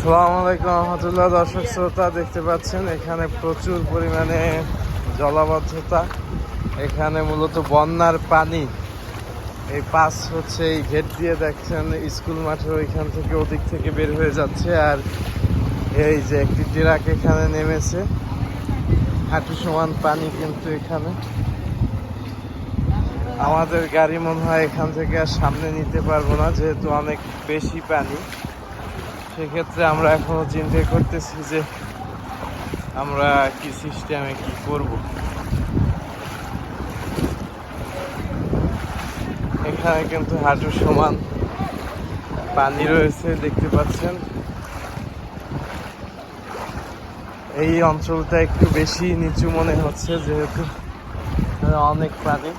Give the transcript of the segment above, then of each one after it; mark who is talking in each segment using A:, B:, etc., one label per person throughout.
A: আসসালামু আলাইকুম রহমতুল্লাহ, দর্শক শ্রোতা দেখতে পাচ্ছেন, এখানে প্রচুর পরিমাণে জলাবদ্ধতা। এখানে মূলত বন্যার পানি। এই পাস হচ্ছে এই গেট দিয়ে দেখছেন, স্কুল মাঠে ওইখান থেকে ওদিক থেকে বের হয়ে যাচ্ছে, আর এই যে একটি ট্রাক এখানে নেমেছে। হাঁটু সমান পানি কিন্তু এখানে। আমাদের গাড়ি মনে হয় এখান থেকে আর সামনে নিতে পারব না, যেহেতু অনেক বেশি পানি। সেক্ষেত্রে আমরা এখনও চিন্তা করতেছি যে আমরা কি সিস্টেমে কি করব। এখানে কিন্তু হাঁটু সমান পানি রয়েছে, দেখতে পাচ্ছেন। এই অঞ্চলটা একটু বেশি নিচু মনে হচ্ছে, যেহেতু অনেক পানি।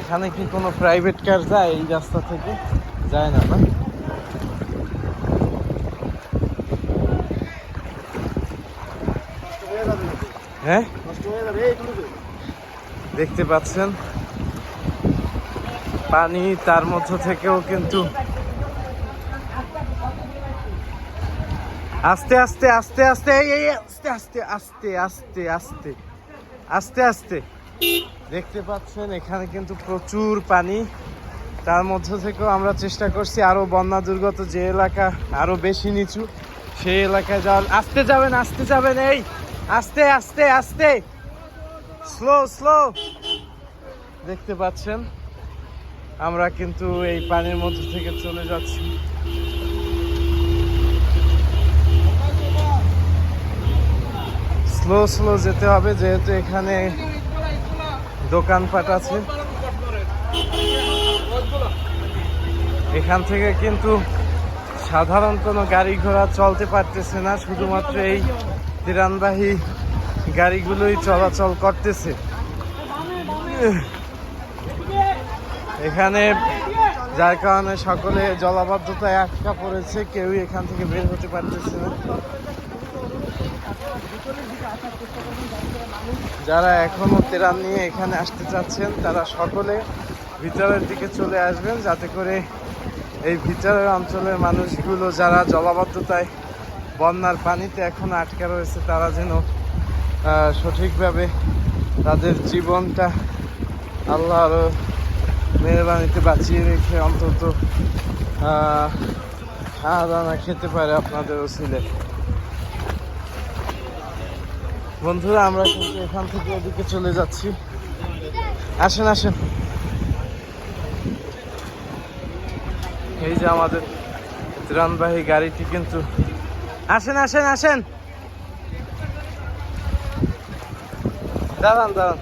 A: এখানে কি কোনো প্রাইভেট কার যায় এই রাস্তা থেকে? যায় না না? হ্যাঁ? দেখতে পাচ্ছেন? পানি তার মধ্য থেকেও কিন্তু আস্তে আস্তে আস্তে আস্তে, এই আস্তে আস্তে আস্তে আস্তে আস্তে আস্তে আস্তে। দেখতে পাচ্ছেন, এখানে কিন্তু প্রচুর পানি তার মধ্য থেকেও আমরা চেষ্টা করছি আরও বন্যা দুর্গত যে এলাকা আরও বেশি নিচু, সেই এলাকায় যাওয়ার। আসতে যাবেন আসতে যাবেন, এই! আস্তে আস্তে আস্তে! স্লো স্লো দেখতে পাচ্ছেন? আমরা কিন্তু এই পানির মধ্য থেকে চলে যাচ্ছি। স্লো স্লো যেতে হবে, যেহেতু এখানে দোকানপাট আছে। এখান থেকে কিন্তু সাধারণ কোনো গাড়ি ঘোড়া চলতে পারতেছে না, শুধুমাত্র এই তিরানবাহী গাড়িগুলোই চলাচল করতেছে। এখানে যার কারণে সকলে জলাবদ্ধতায় আটকা পড়েছে, কেউই এখান থেকে বের হতে পারতেছে না। যারা এখনও তেরান নিয়ে এখানে আসতে চাচ্ছেন, তারা সকলে ভিতরের দিকে চলে আসবেন, যাতে করে এই ভিতরের অঞ্চলের মানুষগুলো যারা জলাবদ্ধতায় বন্যার পানিতে এখন আটকা রয়েছে তারা যেন সঠিকভাবে তাদের জীবনটা আল্লাহর মেহরবানিতে বাঁচিয়ে রেখে অন্তত আহ, খাওয়া দানা খেতে পারে আপনাদের ওসিলে। বন্ধুরা আমরা কিন্তু এখান থেকে ওদিকে চলে যাচ্ছি। আসেন আসেন। এই যে আমাদের ত্রাণবাহী গাড়িটি কিন্তু আসেন আসেন আসেন। দাঁড়ান দাঁড়ান।